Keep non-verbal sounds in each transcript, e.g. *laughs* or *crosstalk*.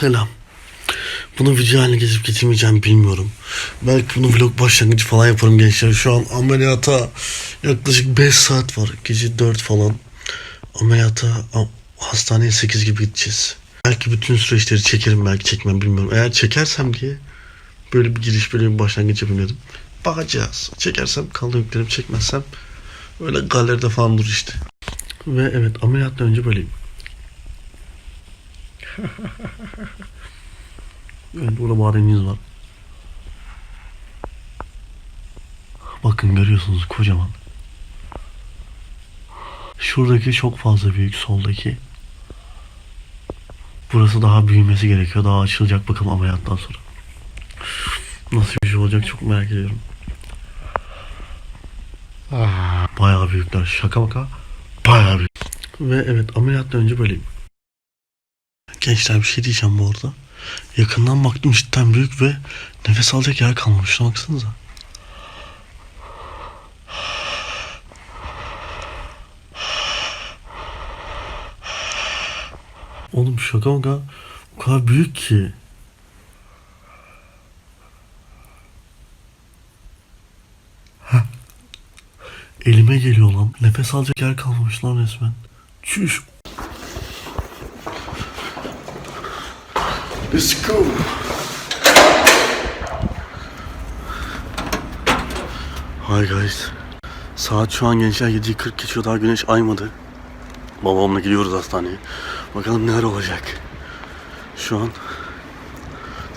Selam. Bunu video haline getirip getirmeyeceğim bilmiyorum. Belki bunu vlog başlangıcı falan yaparım gençler. Şu an ameliyata yaklaşık 5 saat var. Gece 4 falan. Ameliyata hastaneye 8 gibi gideceğiz. Belki bütün süreçleri çekerim belki çekmem bilmiyorum. Eğer çekersem diye böyle bir giriş böyle bir başlangıç yapayım. Bakacağız. Çekersem kalın yüklerim çekmezsem öyle galeride falan dur işte. Ve evet ameliyattan önce böyleyim. *laughs* Evet burada bademimiz var. Bakın görüyorsunuz kocaman. Şuradaki çok fazla büyük soldaki. Burası daha büyümesi gerekiyor. Daha açılacak bakalım ameliyattan sonra. Nasıl bir şey olacak çok merak ediyorum. Bayağı büyükler. Şaka maka. Bayağı büyük. Ve evet ameliyattan önce böyleyim. Gençler bir şey diyeceğim bu arada. Yakından baktım cidden büyük ve nefes alacak yer kalmamış. Şuna baksanıza. Oğlum şaka maka o kadar büyük ki. Elime geliyor lan. Nefes alacak yer kalmamış lan resmen. Çüş. Let's go. Hi guys. Saat şu an gençler 7'yi 40 geçiyor daha güneş aymadı. Babamla gidiyoruz hastaneye. Bakalım neler olacak. Şu an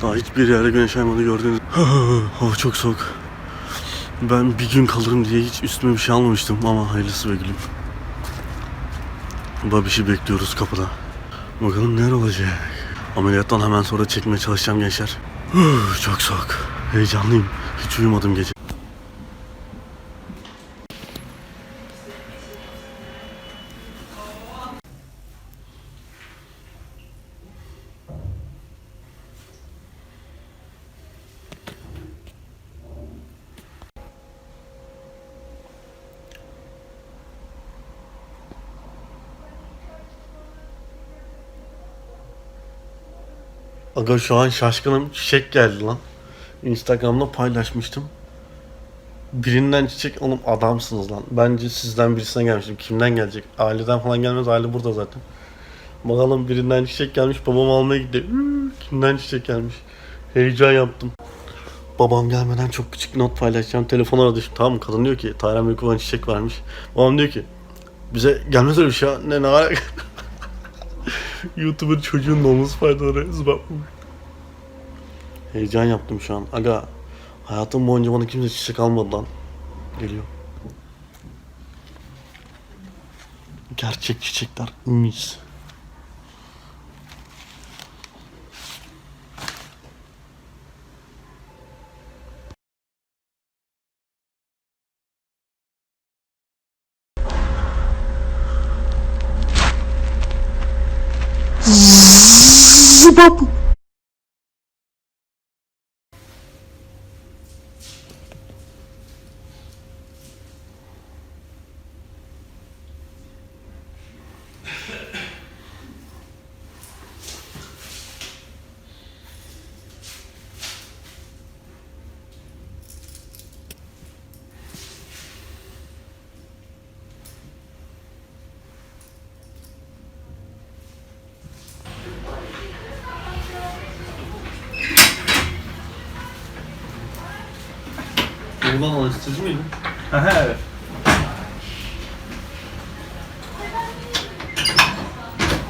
daha hiçbir yerde güneş aymadı gördüğünüz. *sighs* Hava çok soğuk. Ben bir gün kalırım diye hiç üstüme bir şey almamıştım ama hayırlısı be gülüm. Babişi bekliyoruz kapıda. Bakalım neler olacak. Ameliyattan hemen sonra çekmeye çalışacağım gençler. Çok soğuk. Heyecanlıyım. Hiç uyumadım gece. Aga şu an şaşkınım. Çiçek geldi lan. Instagram'da paylaşmıştım. Birinden çiçek oğlum adamsınız lan. Bence sizden birisine gelmiştim. Kimden gelecek? Aileden falan gelmez. Aile burada zaten. Bakalım birinden çiçek gelmiş. Babam almaya gitti. Kimden çiçek gelmiş? Heyecan yaptım. Babam gelmeden çok küçük not paylaşacağım. Telefon aradı. Tamam? Kadın diyor ki Taylan Büyükbaban çiçek vermiş. Babam diyor ki bize gelmez öyle bir şey. Ne ne alaka? YouTuber çocuğun domuz faydaları zıbap. Heyecan yaptım şu an. Aga hayatım boyunca bana kimse çiçek almadı lan. Geliyor. Gerçek çiçekler mis. papo. Buradan alıştırıcı mıydı? Aha evet.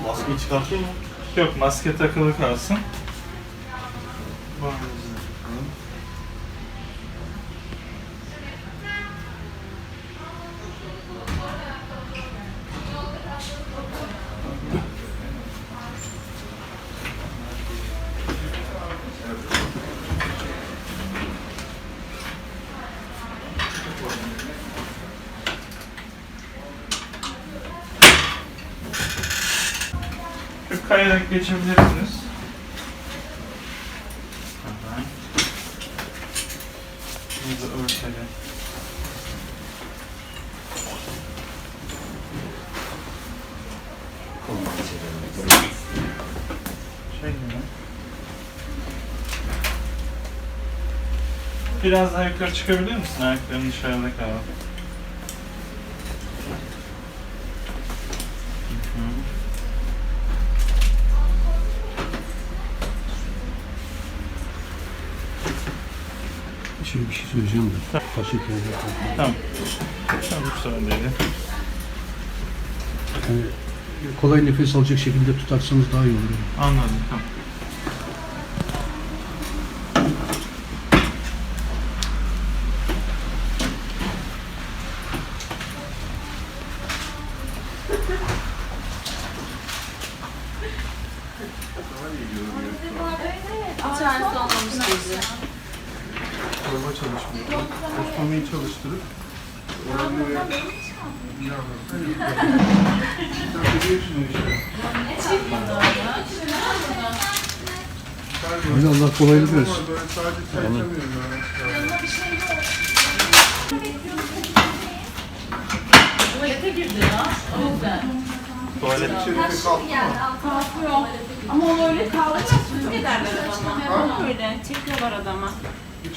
Maskeyi çıkartayım mı? Yok maske takılı kalsın. Ayarak geçebilirsiniz. Hemen. Bunu da örtelim. Şey Biraz daha yukarı çıkabilir misin? Ayakların dışarıda kaldı. Bir şey söyleyeceğim de. Köyde. Tamam. Tamam, sorun değil. Yani kolay nefes alacak şekilde tutarsanız daha iyi olur. Anladım. Tamam. İçerisi olmamış bizi. Koruma çalışmıyor. Ostomiyi çalıştırıp işte. Öyle Allah kolaylık versin. Böyle sadece çalışamıyorum ben. Tuvalete girdi ya. O yüzden. Tuvalet. Şerife kalktı mı? Kalkıyor. Ama onu öyle kaldırmaz. Ne derler adama? Onu öyle çekiyorlar adama.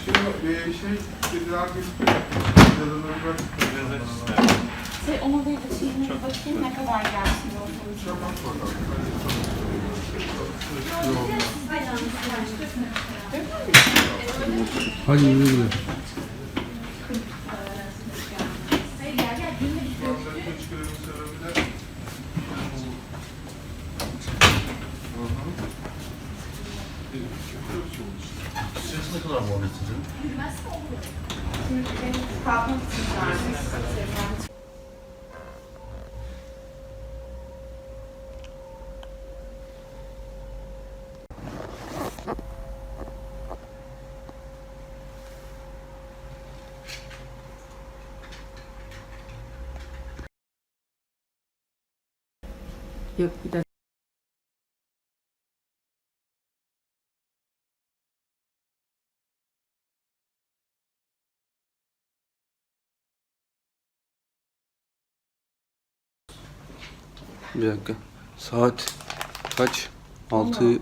Gün bir şey dediler ki istersen. Şey, ona de şeyine bakayım ne kadar gelsin yolculuğu. Hadi güle. üç günün sebebi de Siz ne kadar muhabbet sizin? Kalkmak için çağırmış. Yok bir Bir dakika. Saat kaç? 6 18.20.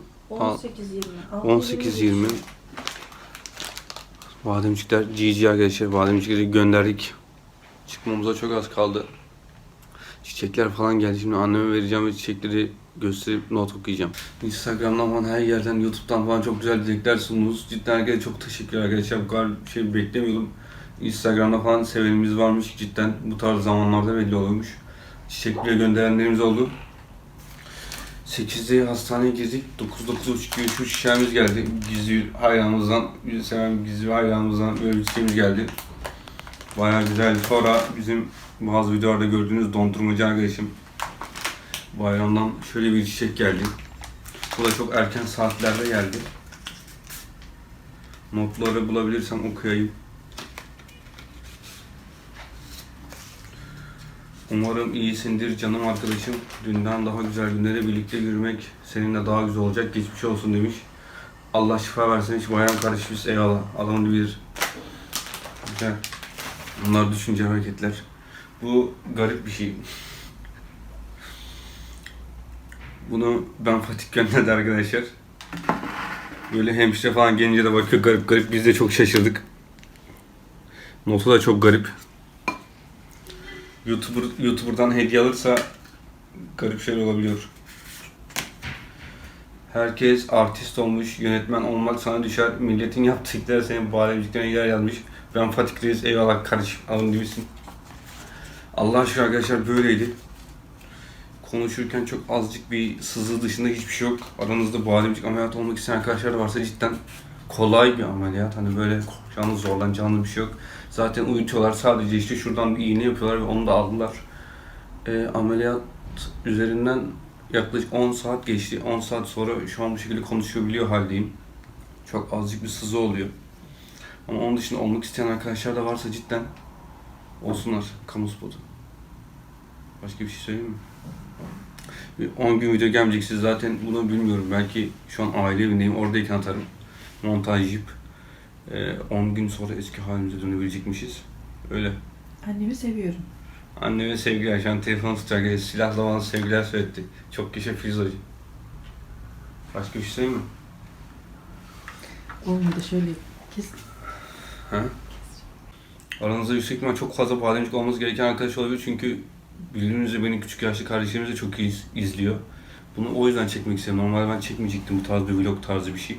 18.20 Bademcikler GG arkadaşlar. Bademcikleri gönderdik. Çıkmamıza çok az kaldı. Çiçekler falan geldi. Şimdi anneme vereceğim ve çiçekleri gösterip not okuyacağım. Instagram'dan falan her yerden YouTube'dan falan çok güzel dilekler sundunuz. Cidden herkese çok teşekkür arkadaşlar. Bu kadar şey beklemiyordum. Instagram'da falan sevenimiz varmış. Cidden bu tarz zamanlarda belli oluyormuş. Çiçek bile gönderenlerimiz oldu. 8'de hastaneye girdik. 9-9.30 gibi şu şişemiz geldi. Gizli hayranımızdan, seven gizli hayranımızdan böyle bir çiçeğimiz geldi. Bayağı güzeldi. Sonra bizim bazı videolarda gördüğünüz dondurmacı arkadaşım bayramdan şöyle bir çiçek geldi. Bu da çok erken saatlerde geldi. Notları bulabilirsem okuyayım. Umarım iyisindir canım arkadaşım. Dünden daha güzel günlere birlikte yürümek seninle daha güzel olacak. Geçmiş olsun demiş. Allah şifa versin. Hiç bayram karışmış. Eyvallah. Adamın bilir. Güzel. Bunlar düşünce hareketler. Bu garip bir şey. Bunu ben Fatih gönderdi arkadaşlar. Böyle hemşire falan gelince de bakıyor garip garip. Biz de çok şaşırdık. Notu da çok garip. YouTuber, YouTuber'dan hediye alırsa garip şeyler olabiliyor. Herkes artist olmuş, yönetmen olmak sana düşer. Milletin yaptıkları senin bağlayıcıklarına yer yazmış. Ben Fatih Reis, eyvallah kardeşim, alın diyorsun. Allah aşkına arkadaşlar böyleydi. Konuşurken çok azıcık bir sızı dışında hiçbir şey yok. Aranızda bademcik ameliyat olmak isteyen arkadaşlar varsa cidden kolay bir ameliyat. Hani böyle korkacağınız, zorlanacağınız bir şey yok. Zaten uyutuyorlar. Sadece işte şuradan bir iğne yapıyorlar ve onu da aldılar. Ee, ameliyat üzerinden yaklaşık 10 saat geçti. 10 saat sonra şu an bu şekilde konuşuyor biliyor haldeyim. Çok azıcık bir sızı oluyor. Ama onun dışında olmak isteyen arkadaşlar da varsa cidden olsunlar kamu spotu. Başka bir şey söyleyeyim mi? Bir 10 gün video gelmeyecek siz zaten bunu bilmiyorum. Belki şu an aile evindeyim oradayken atarım. Montajlayıp ee, 10 gün sonra eski halimize dönebilecekmişiz. Öyle. Annemi seviyorum. Anneme sevgiler. Şu an telefonu tutacak. Silahla bana sevgiler söyletti. Çok yaşa Filiz Hoca. Başka bir şey söyleyeyim mi? Olmadı şöyle kes. Ha? Aranızda yüksek ihtimal çok fazla bademcik olması gereken arkadaş olabilir çünkü bildiğiniz üzere benim küçük yaşlı kardeşlerimiz de çok iyi iz- izliyor. Bunu o yüzden çekmek istedim. Normalde ben çekmeyecektim bu tarz bir vlog tarzı bir şey.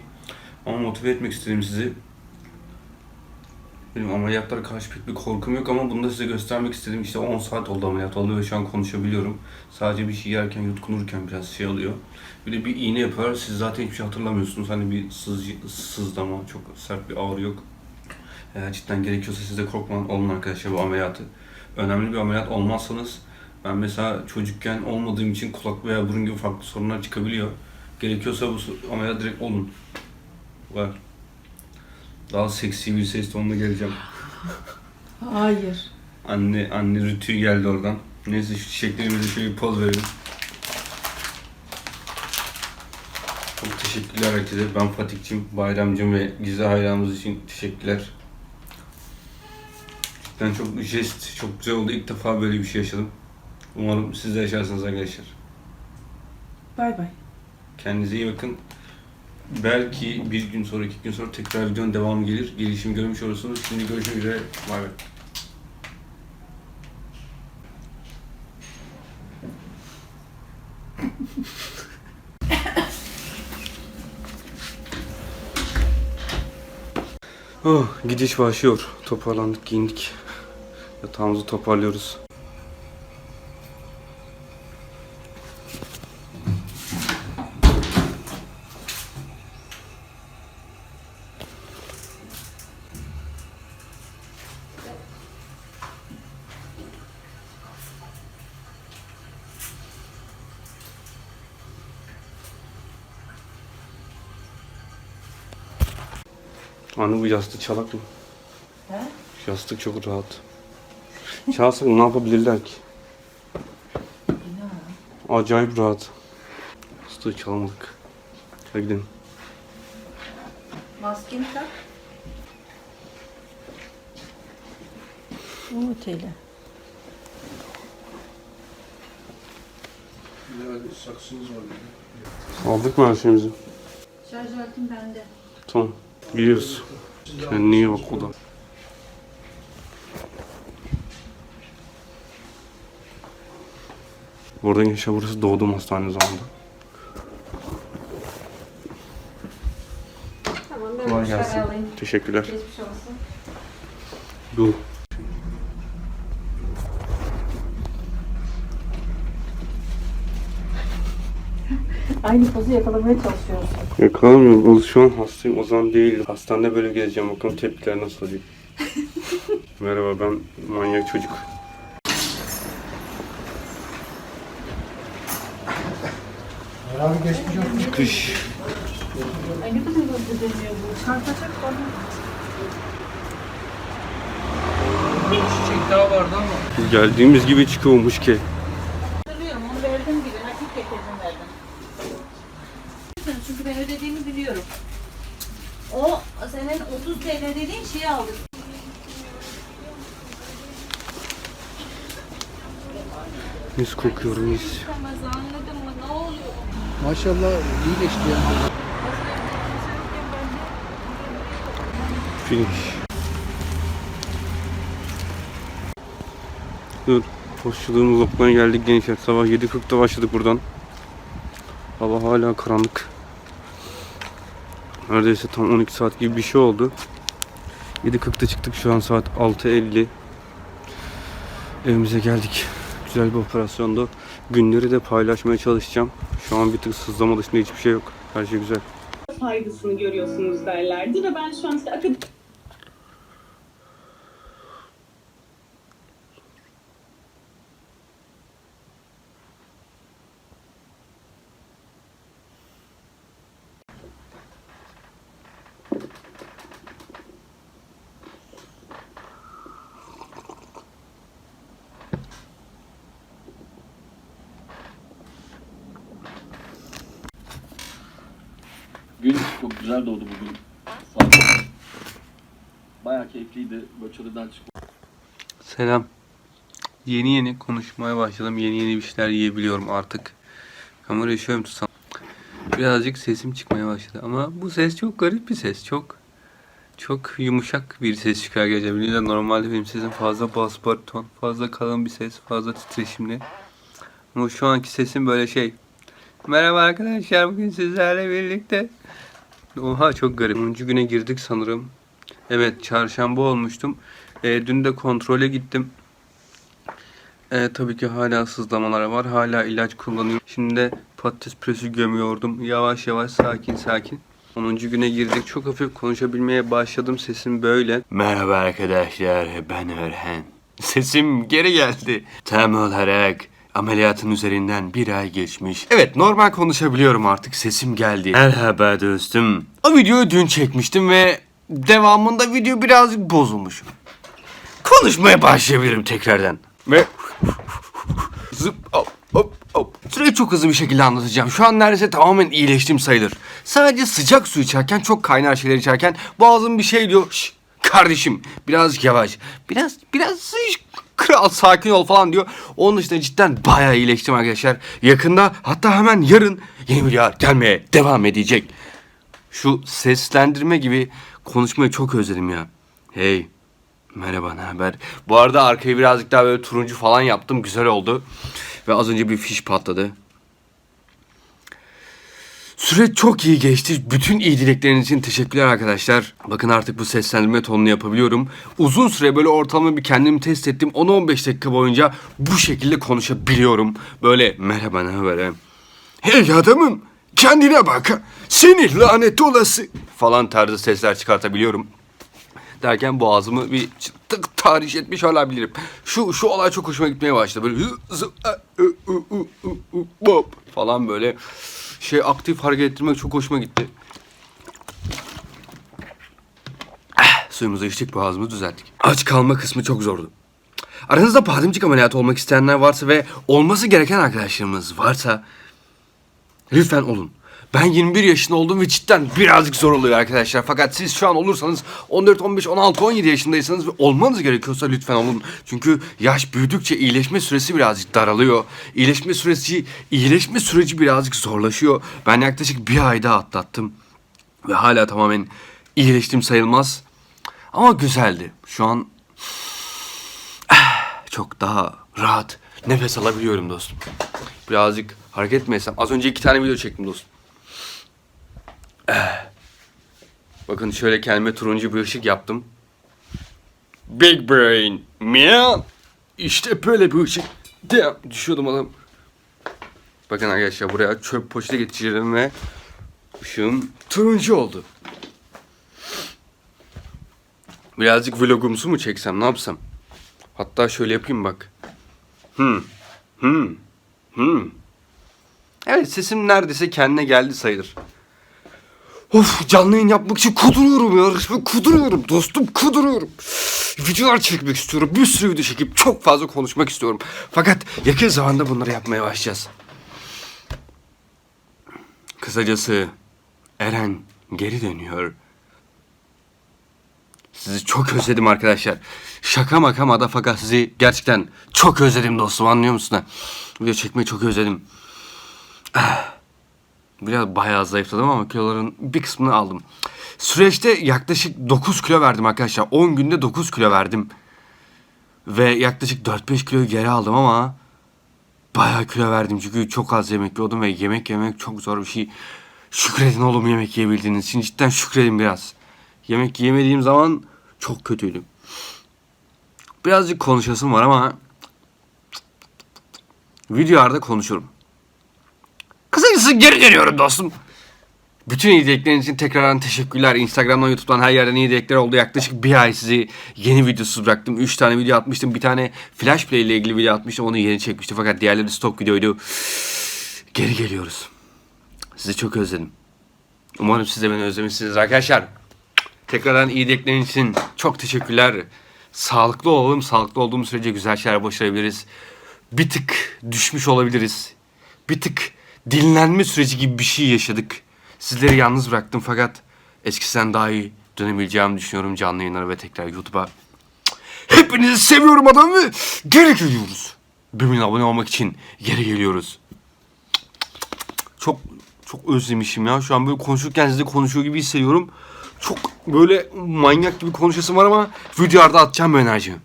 Ama motive etmek istedim sizi. Benim ameliyatlara karşı pek bir korkum yok ama bunu da size göstermek istedim. İşte 10 saat oldu ameliyat oldu ve şu an konuşabiliyorum. Sadece bir şey yerken, yutkunurken biraz şey oluyor. Bir de bir iğne yapıyorlar. Siz zaten hiçbir şey hatırlamıyorsunuz. Hani bir sız, sızlama, çok sert bir ağrı yok. Eğer cidden gerekiyorsa siz de korkmayın olun arkadaşlar bu ameliyatı. Önemli bir ameliyat olmazsanız ben mesela çocukken olmadığım için kulak veya burun gibi farklı sorunlar çıkabiliyor. Gerekiyorsa bu ameliyat direkt olun. Var. Daha seksi bir ses tonuna geleceğim. Hayır. Anne, anne rütüğü geldi oradan. Neyse şu çiçeklerimize şöyle bir poz verelim. Çok teşekkürler herkese. Ben Fatih'cim, Bayramcım ve Gizli hayranımız için teşekkürler. Cidden çok jest, çok güzel oldu. İlk defa böyle bir şey yaşadım. Umarım siz de yaşarsınız arkadaşlar. Bay bay. Kendinize iyi bakın. Belki bir gün sonra, iki gün sonra tekrar videonun devamı gelir. Gelişimi görmüş olursunuz. Şimdi görüşmek üzere. Bay bay. Oh, gidiş başlıyor. Toparlandık, giyindik. Yatağımızı toparlıyoruz. Anne bu yastık çalak mı? He? Yastık çok rahat. Çalsak ne yapabilirler ki? Acayip rahat. Yastığı çalmadık. Hadi gidelim. Maskeni tak. Umut. Bir saksınız var. Aldık mı her şeyimizi? Şarj aletim bende. Tamam. Gidiyoruz. Kendine iyi bak o da. Oradan yaşa burası doğdum hastane zamanında. Tamam ben Kolay gelsin. alayım. Teşekkürler. Geçmiş olsun. Bu. Aynı pozu yakalamaya çalışıyorsun. Yakalamıyorum. Şu an hastayım. O zaman değil. Hastanede böyle gezeceğim. Bakalım tepkiler nasıl olacak. *laughs* Merhaba ben manyak çocuk. Abi geçmiş olsun. Çıkış. Ay ne kadar hızlı dönüyor bu. Çarpacak bana. Çiçek daha vardı ama. Geldiğimiz gibi çıkıyormuş ki. Hatırlıyorum onu verdim gibi. Nakit getirdim verdim. Çünkü ben ödediğimi biliyorum. O senin 30 TL dediğin şeyi aldık. Oluyor? Maşallah iyi geçti yani. Finish. Dur. Koşçuluğumuz noktadan geldik gençler. Sabah 7.40'da başladık buradan. Hava hala karanlık. Neredeyse tam 12 saat gibi bir şey oldu. 7.40'da çıktık şu an saat 6.50. Evimize geldik. Güzel bir operasyondu. Günleri de paylaşmaya çalışacağım. Şu an bir tık sızlama dışında hiçbir şey yok. Her şey güzel. faydasını görüyorsunuz derlerdi ve ben şu an işte akademik Gün çok güzel doğdu bugün. Bayağı keyifliydi. Böyle çadırdan. Selam. Yeni yeni konuşmaya başladım. Yeni yeni bir şeyler yiyebiliyorum artık. Kamerayı şöyle tutsam? Birazcık sesim çıkmaya başladı. Ama bu ses çok garip bir ses. Çok Çok yumuşak bir ses çıkar gece. Biliyorsun normalde benim sesim fazla bas ton, fazla kalın bir ses, fazla titreşimli. Ama şu anki sesim böyle şey. Merhaba arkadaşlar bugün sizlerle birlikte. Oha çok garip. 10. güne girdik sanırım. Evet çarşamba olmuştum. Ee, dün de kontrole gittim. Ee, tabii ki hala sızlamalar var. Hala ilaç kullanıyorum. Şimdi de patates püresi gömüyordum. Yavaş yavaş sakin sakin. 10. güne girdik. Çok hafif konuşabilmeye başladım. Sesim böyle. Merhaba arkadaşlar. Ben Örhen. Sesim geri geldi. Tam olarak ameliyatın üzerinden bir ay geçmiş. Evet normal konuşabiliyorum artık. Sesim geldi. Merhaba dostum. O videoyu dün çekmiştim ve devamında video birazcık bozulmuş. Konuşmaya başlayabilirim tekrardan. Ve zıp hop hop hop. Süreyi çok hızlı bir şekilde anlatacağım. Şu an neredeyse tamamen iyileştim sayılır. Sadece sıcak su içerken, çok kaynar şeyler içerken boğazım bir şey diyor. Şş, kardeşim birazcık yavaş. Biraz biraz kral sakin ol falan diyor. Onun dışında cidden bayağı iyileştim arkadaşlar. Yakında hatta hemen yarın yeni videolar gelmeye devam edecek. Şu seslendirme gibi konuşmayı çok özledim ya. Hey Merhaba, ne haber? Bu arada arkayı birazcık daha böyle turuncu falan yaptım. Güzel oldu. Ve az önce bir fiş patladı. Süreç çok iyi geçti. Bütün iyi dilekleriniz için teşekkürler arkadaşlar. Bakın artık bu seslendirme tonunu yapabiliyorum. Uzun süre böyle ortalama bir kendimi test ettim. 10-15 dakika boyunca bu şekilde konuşabiliyorum. Böyle merhaba ne haber? Hey adamım kendine bak. Seni lanet olası. Falan tarzı sesler çıkartabiliyorum derken boğazımı bir tık tahriş etmiş olabilirim. Şu şu olay çok hoşuma gitmeye başladı. Böyle e, falan böyle şey aktif hareket ettirmek çok hoşuma gitti. Ah, suyumuzu içtik boğazımızı düzelttik. Aç kalma kısmı çok zordu. Aranızda bademcik ameliyatı olmak isteyenler varsa ve olması gereken arkadaşlarımız varsa lütfen olun. Ben 21 yaşında oldum ve cidden birazcık zor oluyor arkadaşlar. Fakat siz şu an olursanız 14, 15, 16, 17 yaşındaysanız ve olmanız gerekiyorsa lütfen olun. Çünkü yaş büyüdükçe iyileşme süresi birazcık daralıyor. İyileşme süreci, iyileşme süreci birazcık zorlaşıyor. Ben yaklaşık bir ayda atlattım. Ve hala tamamen iyileştim sayılmaz. Ama güzeldi. Şu an çok daha rahat nefes alabiliyorum dostum. Birazcık hareket etmesem. Az önce iki tane video çektim dostum. Bakın şöyle kendime turuncu bir ışık yaptım. Big brain. Man. İşte böyle bir ışık. Damn. Düşüyordum adam. Bakın arkadaşlar buraya çöp poşeti geçirdim ve ışığım turuncu oldu. Birazcık vlogumsu mu çeksem ne yapsam? Hatta şöyle yapayım bak. Hmm. Hmm. Hmm. Evet sesim neredeyse kendine geldi sayılır. Of canlı yayın yapmak için kuduruyorum ya resmen kuduruyorum dostum kuduruyorum. Videolar çekmek istiyorum. Bir sürü video çekip çok fazla konuşmak istiyorum. Fakat yakın zamanda bunları yapmaya başlayacağız. Kısacası Eren geri dönüyor. Sizi çok özledim arkadaşlar. Şaka maka mada fakat sizi gerçekten çok özledim dostum anlıyor musun? Video çekmeyi çok özledim. Ah. Biraz bayağı zayıfladım ama kiloların bir kısmını aldım. Süreçte yaklaşık 9 kilo verdim arkadaşlar. 10 günde 9 kilo verdim. Ve yaklaşık 4-5 kilo geri aldım ama bayağı kilo verdim. Çünkü çok az yemek yiyordum ve yemek yemek çok zor bir şey. Şükredin oğlum yemek yiyebildiğiniz için. Cidden şükredin biraz. Yemek yemediğim zaman çok kötüydüm. Birazcık konuşasım var ama videolarda konuşurum. Kısacası geri dönüyorum dostum. Bütün iyi dilekleriniz için tekrardan teşekkürler. Instagram'dan, YouTube'dan her yerden iyi dilekler oldu. Yaklaşık bir ay sizi yeni videosuz bıraktım. 3 tane video atmıştım. Bir tane Flash Play ile ilgili video atmıştım. Onu yeni çekmiştim. Fakat diğerleri stok videoydu. Geri geliyoruz. Sizi çok özledim. Umarım siz de beni özlemişsiniz arkadaşlar. Tekrardan iyi dilekleriniz için çok teşekkürler. Sağlıklı olalım. Sağlıklı olduğumuz sürece güzel şeyler başarabiliriz. Bir tık düşmüş olabiliriz. Bir tık dinlenme süreci gibi bir şey yaşadık. Sizleri yalnız bıraktım fakat eskisinden daha iyi dönebileceğimi düşünüyorum canlı yayınlara ve tekrar YouTube'a. Hepinizi seviyorum adam ve geri geliyoruz. Bir abone olmak için geri geliyoruz. Çok çok özlemişim ya. Şu an böyle konuşurken size konuşuyor gibi hissediyorum. Çok böyle manyak gibi konuşasım var ama videolarda atacağım bu enerjimi.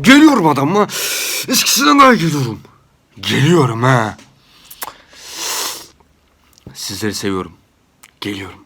Geliyorum adam ha. Eskisinden daha geliyorum. Geliyorum ha. Sizleri seviyorum. Geliyorum.